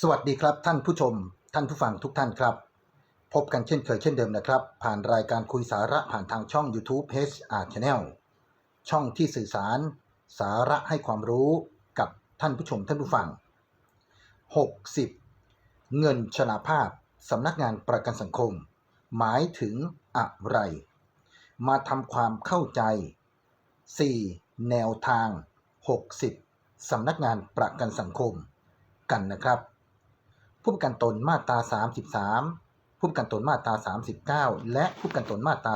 สวัสดีครับท่านผู้ชม ท่านผู้ฟังทุกท่านครับ พบกันเช่นเคยเช่นเดิมนะครับ ผ่านรายการคุยสาระผ่านทางช่อง YouTube HR Channel ช่องที่สื่อสาร สาระให้ความรู้กับท่านผู้ชมท่านผู้ฟัง 60 เงินชราภาพสำนักงานประกันสังคม หมายถึงอะไร มาทำความเข้าใจ 4. แนวทาง 60สำนักงานประกันสังคมกันนะครับ ผู้ประกันตนมาตรา 33 ผู้ประกันตนมาตรา 39 และผู้ประกันตนมาตรา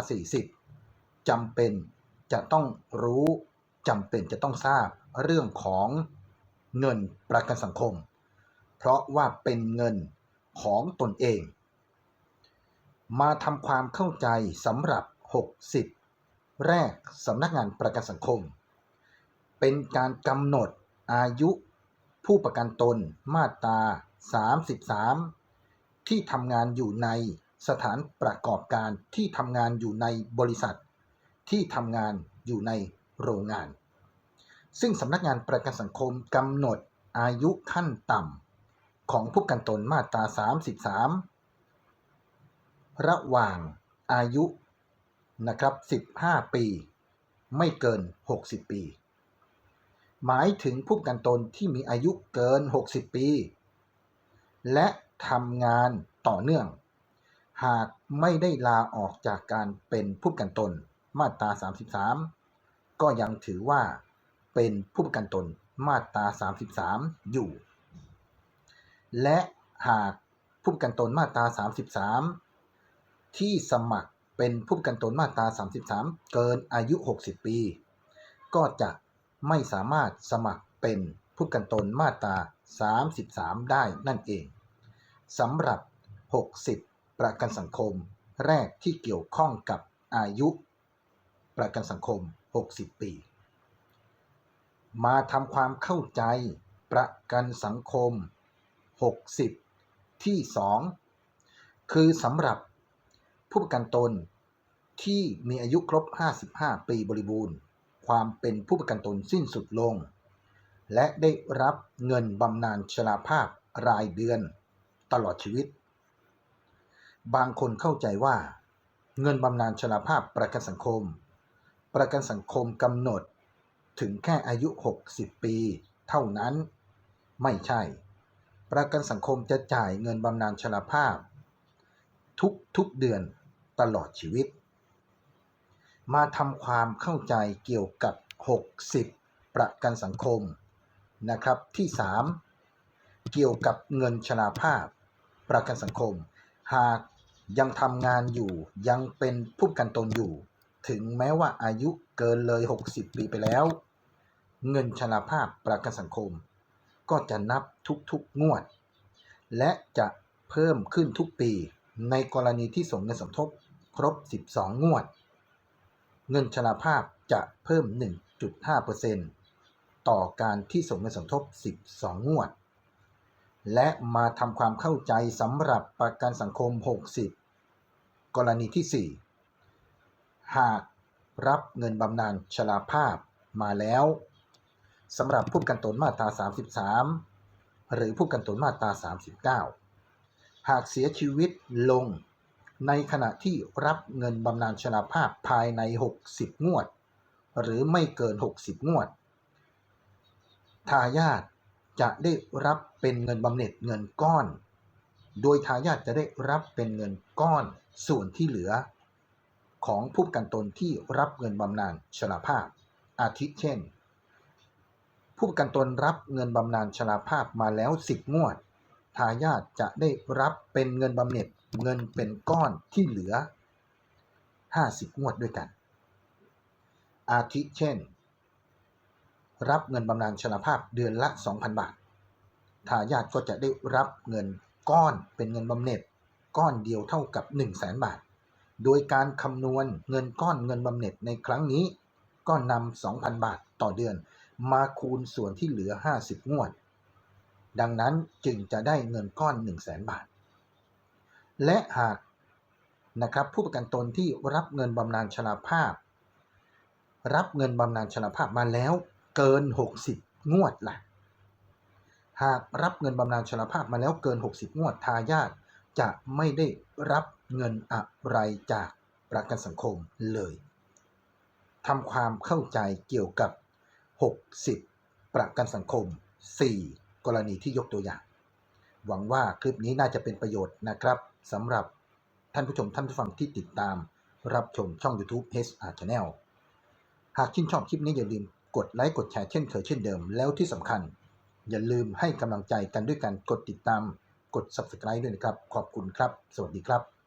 40จำเป็นจะต้องรู้จำเป็นจะต้องทราบเรื่องของเงินประกันสังคม เพราะว่าเป็นเงินของตนเอง มาทำความเข้าใจสำหรับ 60 แรกสำนักงานประกันสังคม เป็นการกำหนดอายุผู้ประกันตนมาตรา 33 ที่ทำงานอยู่ในสถานประกอบการที่ทำงานอยู่ในบริษัท ที่ทำงานอยู่ในโรงงาน ซึ่งสำนักงานประกันสังคมกำหนดอายุขั้นต่ำของผู้กันตนมาตรา 33 ระหว่างอายุนะครับ 15 ปี ไม่เกิน 60 ปี หมายถึงผู้กันตนที่มีอายุเกิน 60 ปี และทำงานต่อเนื่อง หากไม่ได้ลาออกจากการเป็นผู้ประกันตนมาตรา 33 ก็ยังถือว่าเป็นผู้ประกันตนมาตรา 33 อยู่ และหากผู้ประกันตนมาตรา 33 ที่สมัครเป็นผู้ประกันตนมาตรา 33 เกินอายุ 60 ปี ก็จะไม่สามารถสมัครเป็นผู้ประกันตนมาตรา 33 ได้นั่นเอง สำหรับ 60 ประกันสังคม แรกที่เกี่ยวข้องกับอายุ ประกันสังคม 60 ปี มาทำความเข้าใจประกันสังคม 60 ที่ 2 คือสำหรับผู้ประกันตนที่มีอายุครบ 55 ปีบริบูรณ์ ความเป็นผู้ประกันตนสิ้นสุดลง และได้รับเงินบำนาญชราภาพรายเดือน ตลอดชีวิต บางคนเข้าใจว่า เงินบำนาญชราภาพประกันสังคม ประกันสังคมกำหนดถึงแค่อายุ 60 ปี เท่านั้น ไม่ใช่ ประกันสังคมจะจ่ายเงินบำนาญชราภาพ ทุกทุกเดือนตลอดชีวิต มาทำความเข้าใจเกี่ยวกับ 60 ประกันสังคมนะครับที่ 3 เกี่ยวกับเงินชราภาพ ประกันสังคม หากยังทำงานอยู่ยังเป็นผู้ประกันตนอยู่ ถึงแม้ว่าอายุเกินเลย 60 ปีไปแล้ว เงินชราภาพประกันสังคม ก็จะนับทุกๆงวด และจะเพิ่มขึ้นทุกปีในกรณีที่ส่งเงินสมทบครบ 12 งวด เงินชราภาพจะเพิ่ม 1.5%ต่อการที่ส่งเงินสมทบ 12 งวด และมาทำความเข้าใจสำหรับประกันสังคม 60 กรณีที่ 4 หากรับเงินบำนาญชราภาพมาแล้วสำหรับผู้กันตนมาตรา 33 หรือผู้กันตนมาตรา 39 หากเสียชีวิตลงในขณะที่รับเงินบำนาญชราภาพภายใน 60 งวด หรือไม่เกิน 60 งวด ทายาท จะได้รับเป็นเงินบำเหน็จเงินก้อน โดยทายาทจะได้รับเป็นเงินก้อนส่วนที่เหลือ ของผู้ประกันตนที่รับเงินบำนาญชราภาพ อาทิเช่น ผู้ประกันตนรับเงินบำนาญชราภาพมาแล้ว 10 งวด ทายาทจะได้รับเป็นเงินบำเหน็จเงินเป็นก้อนที่เหลือ 50 งวดด้วยกัน อาทิเช่น รับเงินบำนาญชราภาพเดือนละ 2,000 บาท ทายาทก็จะได้รับเงินก้อนเป็นเงินบำเหน็จ ก้อนเดียวเท่ากับ 1 0 0 0 0แบาท โดยการคำนวณเงินก้อนเงินบำเหน็จในครั้งนี้ ก็นำ 2,000 บาทต่อเดือน มาคูณส่วนที่เหลือ 50 งวด ดังนั้นจึงจะได้เงินก้อน 1 0 0 0 0แบาท และหากนะครับผู้ประกันตนที่รับเงินบำนาญชราภาพ รับเงินบำนาญชราภาพมาแล้ว เกิน 60 งวดละ่ะ หากรับเงินบำนาญชราภาพมาแล้วเกิน 60 งวดทายาทจะไม่ได้รับเงินอะไรจากประกันสังคมเลยทำความเข้าใจเกี่ยวกับ 60 ประกันสังคม 4 กรณีที่ยกตัวอย่าง หวังว่าคลิปนี้น่าจะเป็นประโยชน์นะครับสำหรับท่านผู้ชมท่านผู้ฟังที่ติดตามรับชมช่อง YouTube HR Channel หากชื่นชอบคลิปนี้อย่าลืม กดไลค์กดแชร์เช่นเคยเช่นเดิม แล้วที่สำคัญ อย่าลืมให้กำลังใจกันด้วยการกดติดตาม กด Subscribe ด้วยนะครับ ขอบคุณครับ สวัสดีครับ